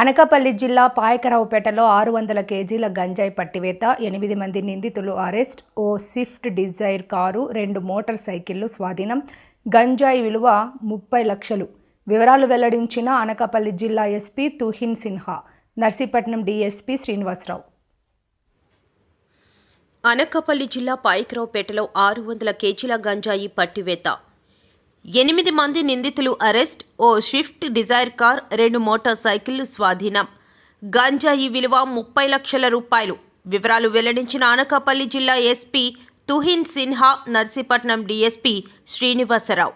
అనకాపల్లి జిల్లా పాయకరావుపేటలో ఆరు వందల కేజీల గంజాయి పట్టివేత ఎనిమిది మంది నిందితులు అరెస్ట్ ఓ స్విఫ్ట్ డిజైర్ కారు రెండు మోటార్ సైకిళ్ళు స్వాధీనం. గంజాయి విలువ ముప్పై లక్షలు. వివరాలు వెల్లడించిన అనకాపల్లి జిల్లా ఎస్పీ తుహిన్ సిన్హా నర్సీపట్నం డీఎస్పీ శ్రీనివాసరావు. అనకాపల్లి జిల్లా పాయకరావుపేటలో ఆరు వందల కేజీల గంజాయి పట్టివేత ఎనిమిది మంది నిందితులు అరెస్ట్ ఓ స్విఫ్ట్ డిజైర్ కార్ రెండు మోటార్ సైకిళ్ళు స్వాధీనం. గంజాయి విలువ ముప్పై లక్షల రూపాయలు. వివరాలు వెల్లడించిన అనకాపల్లి జిల్లా ఎస్పీ తుహిన్ సిన్హా నర్సీపట్నం డీఎస్పీ శ్రీనివాసరావు.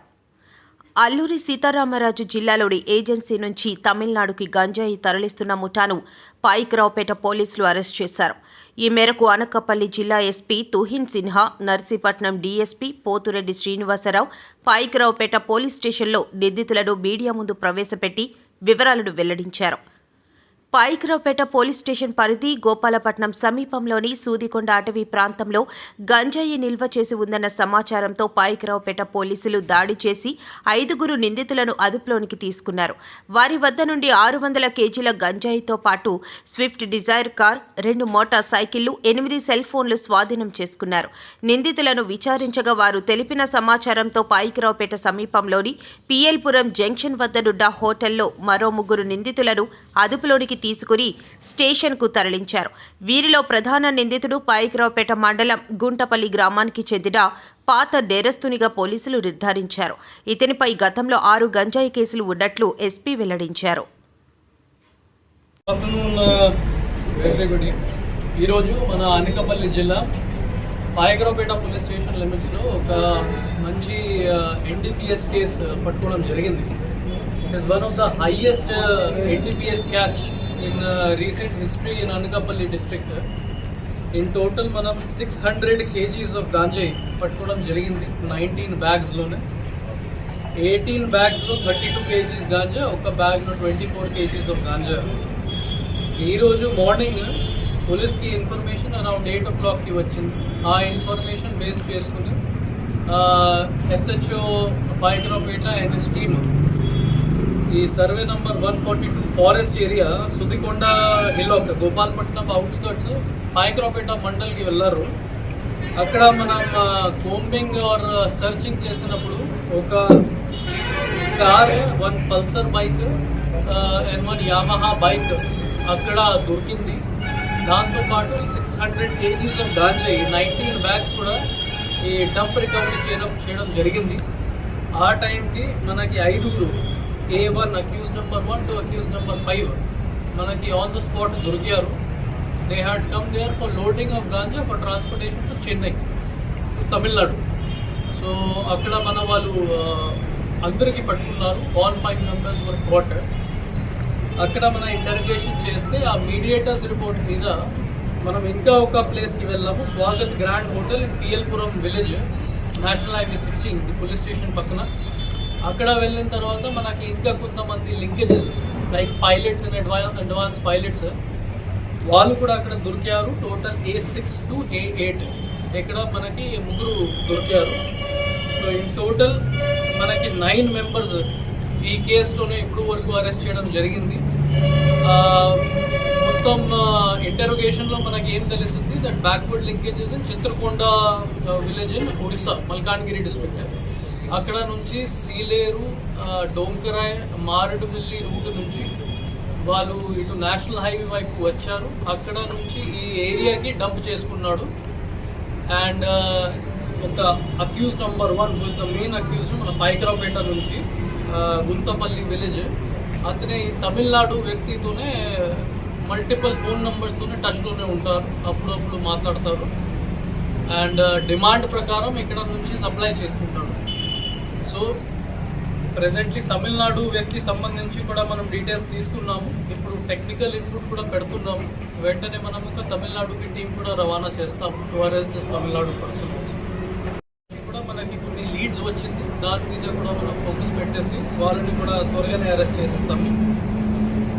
అల్లూరి సీతారామరాజు జిల్లాలోని ఏజెన్సీ నుంచి తమిళనాడుకి గంజాయి తరలిస్తున్న ముఠాను పాయికరావుపేట పోలీసులు అరెస్ట్ చేశారు. ఈ మేరకు అనకపల్లి జిల్లా SP Tuhin Sinha Narsipatnam DSP Pothureddy Srinivasa Rao Payakaraopeta police స్టేషన్లో నిందితులను మీడియా ముందు ప్రవేశపెట్టి వివరాలను వెల్లడించారు. పాయికరావుపేట పోలీస్ స్టేషన్ పరిధి గోపాలపట్నం సమీపంలోని సూదికొండ అటవీ ప్రాంతంలో గంజాయి నిల్వ చేసి ఉందన్న సమాచారంతో పాయికరావుపేట పోలీసులు దాడి చేసి ఐదుగురు నిందితులను అదుపులోనికి తీసుకున్నారు. వారి వద్ద నుండి ఆరు వందల కేజీల గంజాయితో పాటు స్విఫ్ట్ డిజైర్ కార్ రెండు మోటార్ సైకిళ్ళు ఎనిమిది సెల్ ఫోన్లు స్వాధీనం చేసుకున్నారు. నిందితులను విచారించగా వారు తెలిపిన సమాచారంతో పాయికిరావుపేట సమీపంలోని పిఎల్పురం జంక్షన్ వద్దనున్న హోటల్లో మరో ముగ్గురు నిందితులను అదుపులోనికి తీసుకుని స్టేషన్కు తరలించారు. వీరిలో ప్రధాన నిందితుడు పాయికరావుపేట మండలం గుంటపల్లి గ్రామానికి చెందిన పాత నేరస్తునిగా పోలీసులు నిర్ధారించారు. ఇతనిపై గతంలో ఆరు గంజాయి కేసులు ఉన్నట్లు ఎస్పీ వెల్లడించారు. ఈరోజు మన అనకాపల్లి జిల్లా పాయకరావుపేట పోలీస్ స్టేషన్ లిమిట్స్లో ఒక మంచి ఎన్డీపీఎస్ కేసు పట్టుకోవడం జరిగింది. It is one of the highest NDPS catch in recent history in Anakapalli district in total మనం six hundred kgs of ganjayi పట్టుకోవడం జరిగింది. నైన్టీన్ బ్యాగ్స్లోనే ఎయిటీన్ బ్యాగ్స్లో థర్టీ టూ కేజీస్ గాంజా ఒక బ్యాగ్లో twenty four kgs of ganja ఈరోజు morning పోలీస్కి information around eight ఓ క్లాక్కి వచ్చింది. ఆ ఇన్ఫర్మేషన్ బేస్ చేసుకుని ఎస్హెచ్ఓ పాయకరావుపేట అండ్ స్టీమ్ ఈ survey number one forty two forest area Sudikonda hill ఒక గోపాలపట్నం అవుట్స్కట్స్ పాయకరావుపేట మండల్కి వెళ్ళారు. అక్కడ మనం కోంబింగ్ ఆర్ సర్చింగ్ చేసినప్పుడు ఒక car one Pulsar bike and one Yamaha bike అక్కడ దొరికింది. దాంతోపాటు six hundred kgs of ganjayi nineteen bags కూడా ఈ డంప్ రికవరీ చేయడం చేయడం జరిగింది. ఆ టైంకి మనకి ఐదుగురు A one accused number one to accused number five మనకి ఆన్ ద స్పాట్ దొరికారు. They had come there for loading of ganja for transportation to Chennai to Tamil Nadu so అక్కడ మన వాళ్ళు అందరికీ పట్టుకున్నారు. All five members were quarter అక్కడ మన ఇంటర్గేషన్ చేస్తే ఆ మీడియేటర్స్ రిపోర్ట్ మీద మనం ఇంకా ఒక ప్లేస్కి వెళ్ళాము. Swagat grand hotel in PLPuram village national highway sixteen police station పక్కన. అక్కడ వెళ్ళిన తర్వాత మనకి ఇంకా కొంతమంది linkages like pilots and advance advance pilots వాళ్ళు కూడా అక్కడ దొరికారు. Total A six to A eight ఇక్కడ మనకి ముగ్గురు దొరికారు. సో ఇన్ టోటల్ మనకి నైన్ మెంబర్స్ ఈ కేసులోనే ఇప్పుడు వరకు అరెస్ట్ చేయడం జరిగింది. మొత్తం ఇంటరోగేషన్లో మనకి ఏం తెలిసింది that backward linkages in Chitrakonda village in Odisha Malkangiri district అక్కడ నుంచి సీలేరు డోంకరాయ్ మారడుమిల్లి రూట్ నుంచి వాళ్ళు ఇటు నేషనల్ హైవే వైపు వచ్చారు. అక్కడ నుంచి ఈ ఏరియాకి డంప్ చేసుకున్నాడు. అండ్ ఒక accused number one whose the main accused మన పైకరాపేట నుంచి గుంతపల్లి విలేజ్. అతనే ఈ తమిళనాడు వ్యక్తితోనే మల్టిపుల్ ఫోన్ నెంబర్స్తోనే టచ్లోనే ఉంటారు. అప్పుడప్పుడు మాట్లాడతారు. అండ్ డిమాండ్ ప్రకారం ఇక్కడ నుంచి సప్లై చేసుకుంటాడు. సో ప్రెసెంట్లీ తమిళనాడు వ్యక్తి సంబంధించి కూడా మనం డీటెయిల్స్ తీసుకున్నాము. ఇప్పుడు టెక్నికల్ ఇన్పుట్ కూడా పెడుతున్నాము. వెంటనే మనం ఒక తమిళనాడుకి టీం కూడా రవాణా చేస్తాము. టు తమిళనాడు పర్సన్ కూడా మనకి కొన్ని లీడ్స్ వచ్చింది. దాని మీద కూడా మనం ఫోకస్ పెట్టేసి వాళ్ళని కూడా త్వరగానే అరెస్ట్ చేసేస్తాము.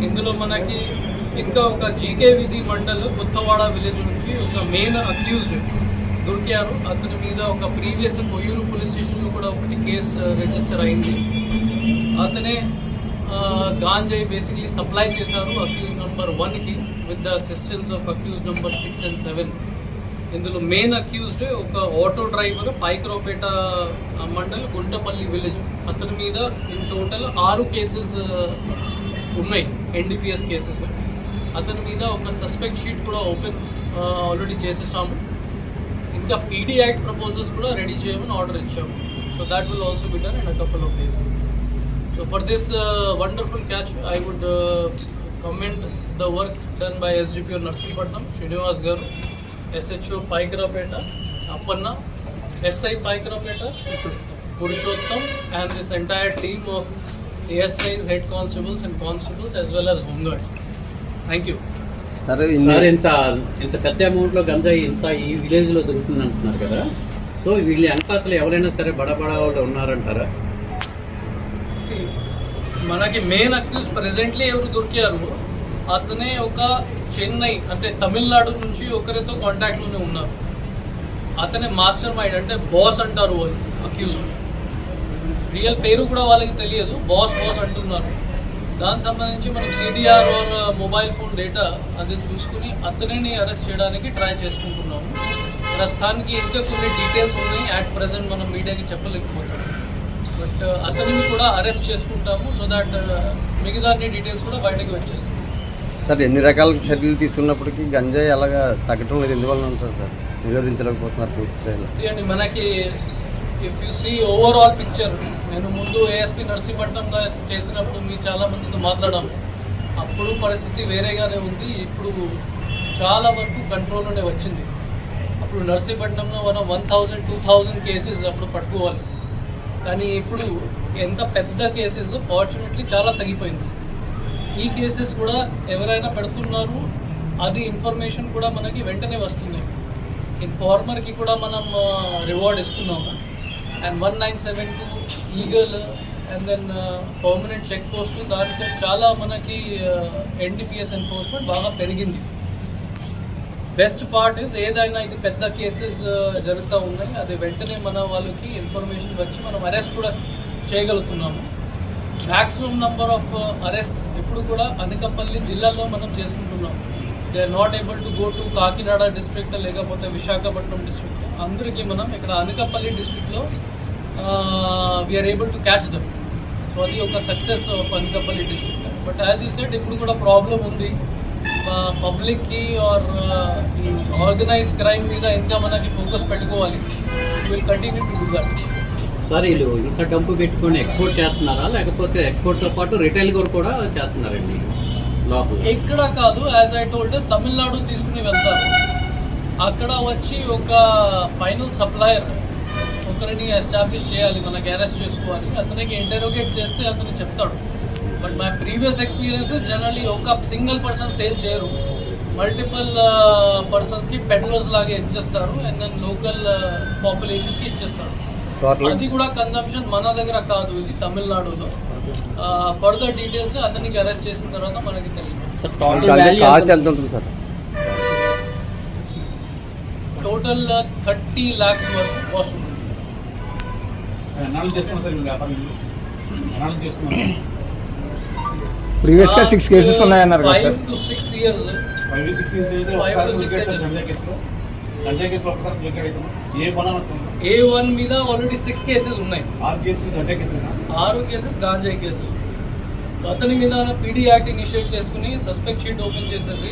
ఇందులో మనకి ఇంకా ఒక జీకే విధి మండల్ కొత్తవాడ విలేజ్ నుంచి ఒక మెయిన్ అక్యూజ్డ్ దొరికారు. అతని మీద ఒక ప్రీవియస్ కొయ్యూరు పోలీస్ స్టేషన్లో కూడా ఒకటి కేసు రిజిస్టర్ అయింది. అతనే గాంజాయి బేసిక్లీ సప్లై చేశారు అక్యూజ్ నెంబర్ వన్కి with the assistance of accused number six and seven ఇందులో మెయిన్ అక్యూజ్డ్ ఒక auto driver Payakaraopeta mandal Guntapalli village అతని మీద ఇన్ టోటల్ ఆరు కేసెస్ ఉన్నాయి ఎన్డీపీఎస్ కేసెస్ అతని మీద ఒక సస్పెక్ట్ షీట్ కూడా ఓపెన్ ఆల్రెడీ చేసేసాము. ఇంకా పీడీ యాక్ట్ ప్రపోజల్స్ కూడా రెడీ చేయమని ఆర్డర్ ఇచ్చాము. So that will also be done in a couple of days so for this wonderful catch I would commend the work done by SDPO Narsipatnam Srinivas garu SHO Payakaraopeta Appanna SI Payakaraopeta Purushottam and this entire team of ASIs head constables and constables as well as home guards thank you సరే sir ఇంత ఇంత పెద్ద అమౌంట్లో గంజాయి ఇంత ఈ విలేజ్లో దొరుకుతుంది అంటున్నారు కదా. సో వీళ్ళ వెనకాతలు ఎవరైనా సరే బడబడా వాళ్ళు ఉన్నారంటారా? మనకి మెయిన్ అక్యూజ్ ప్రెసెంట్లీ ఎవరు దొరికారు? అతనే ఒక చెన్నై అంటే తమిళనాడు నుంచి ఒకరితో కాంటాక్ట్లోనే ఉన్నారు. అతనే మాస్టర్ మైండ్ అంటే బాస్ అంటారు అక్యూజ్ రియల్ పేరు కూడా వాళ్ళకి తెలియదు బాస్ బాస్ అంటున్నారు. దానికి సంబంధించి మనం CDR or mobile phone data అది చూసుకుని అతనిని అరెస్ట్ చేయడానికి ట్రై చేసుకుంటున్నాము ప్రస్తుతానికి ఇంకా కొన్ని డీటెయిల్స్ ఉన్నాయి. యాట్ ప్రజెంట్ మనం మీడియాకి చెప్పలేకపోతాం బట్ అతనిని కూడా అరెస్ట్ చేసుకుంటాము. సో దట్ మిగతా అన్ని డీటెయిల్స్ కూడా బయటకు వచ్చేస్తాయి. సార్ ఎన్ని రకాల చర్యలు తీసుకున్నప్పటికీ గంజాయి అలాగా తగ్గటం లేదు. ఎందువల్ల అంటారు సార్? నిరోధించలేకపోతున్నారు పూర్తి స్థాయిలో. మనకి if you see overall picture నేను ముందు ఏఎస్పి నర్సీపట్నం చేసినప్పుడు మీ చాలా మందితో మాట్లాడాము. అప్పుడు పరిస్థితి వేరేగానే ఉంది. ఇప్పుడు చాలా వరకు కంట్రోల్లోనే వచ్చింది. అప్పుడు నర్సీపట్నంలో మనం one thousand two thousand cases అప్పుడు పట్టుకోవాలి. కానీ ఇప్పుడు ఎంత పెద్ద కేసెస్ ఫార్చునేట్లీ చాలా తగ్గిపోయింది. ఈ కేసెస్ కూడా ఎవరైనా పెడుతున్నారు అది ఇన్ఫర్మేషన్ కూడా మనకి వెంటనే వస్తుంది. ఇన్ఫార్మర్కి కూడా మనం రివార్డ్ ఇస్తున్నాము. And one nine seven two Eagle and then permanent check post దాంట్లో చాలా మనకి uh, ఎన్డీపీఎస్ ఎన్ఫోర్స్మెంట్ బాగా పెరిగింది. బెస్ట్ పార్ట్ ఇస్ ఏదైనా ఇది పెద్ద కేసెస్ uh, జరుగుతూ ఉన్నాయి అది వెంటనే మన వాళ్ళకి ఇన్ఫర్మేషన్ వచ్చి మనం అరెస్ట్ కూడా చేయగలుగుతున్నాము. మ్యాక్సిమం నెంబర్ ఆఫ్ అరెస్ట్ ఇప్పుడు కూడా అనకాపల్లి జిల్లాలో మనం చేసుకుంటున్నాం they are not able to go to Kakinada district లేకపోతే విశాఖపట్నం డిస్ట్రిక్ట్. అందరికీ మనం ఇక్కడ అనకాపల్లి డిస్ట్రిక్ట్లో we're able to catch them so అది ఒక success of Anakapalli district but as you said ఇప్పుడు కూడా ప్రాబ్లం ఉంది. పబ్లిక్కి ఆర్ ఆర్గనైజ్ క్రైమ్ మీద ఇంకా మనకి ఫోకస్ పెట్టుకోవాలి. Will continue to do that sir వీళ్ళు ఇంత డబ్బు పెట్టుకొని ఎక్స్పోర్ట్ చేస్తున్నారా? లేకపోతే ఎక్స్పోర్ట్తో పాటు రిటైల్ కూడా కూడా చేస్తున్నారండి? ఎక్కడ కాదు యాజ్ ఐ టోల్డ్ తమిళనాడు తీసుకుని వెళ్తారు. అక్కడ వచ్చి ఒక ఫైనల్ సప్లయర్ ఒకరిని ఎస్టాబ్లిష్ చేయాలి మనకి అరెస్ట్ చేసుకోవాలి. అతనికి ఇంటరోగేట్ చేస్తే అతను చెప్తాడు. But my previous experiences generally ఒక సింగిల్ పర్సన్ సేల్ చేయరు. మల్టిపుల్ పర్సన్స్కి పెట్రోల్స్ లాగా ఇచ్చేస్తారు అండ్ దెన్ లోకల్ పాపులేషన్కి ఇచ్చేస్తారు. అది కూడా కన్జంప్షన్ మన దగ్గర కాదు ఇది తమిళనాడులో. ఫర్దర్ డీటెయిల్స్ అతనికి అరెస్ట్ చేసిన తర్వాత మనకి తెలుస్తుంది. సార్ టోటల్ గంజాయి వాల్యూ కాస్ట్ ఎంత ఉంటుంది సార్? టోటల్ థర్టీ ల్యాక్స్ వరకు కాస్ట్ ఉంటుంది. ప్రీవియస్గా సిక్స్ కేసెస్ ఉన్నాయన్నారు కదా sir. Five to six years five six years అయితే Five ఒకసారి to ఏ వన్ మీద ఆల్రెడీ సిక్స్ కేసెస్ ఉన్నాయి. ఆరు కేసెస్ గాంజాయి కేసు. అతని మీద పీడీ యాక్ట్ ఇనిషియేట్ చేసుకుని సస్పెక్ట్ షీట్ ఓపెన్ చేసేసి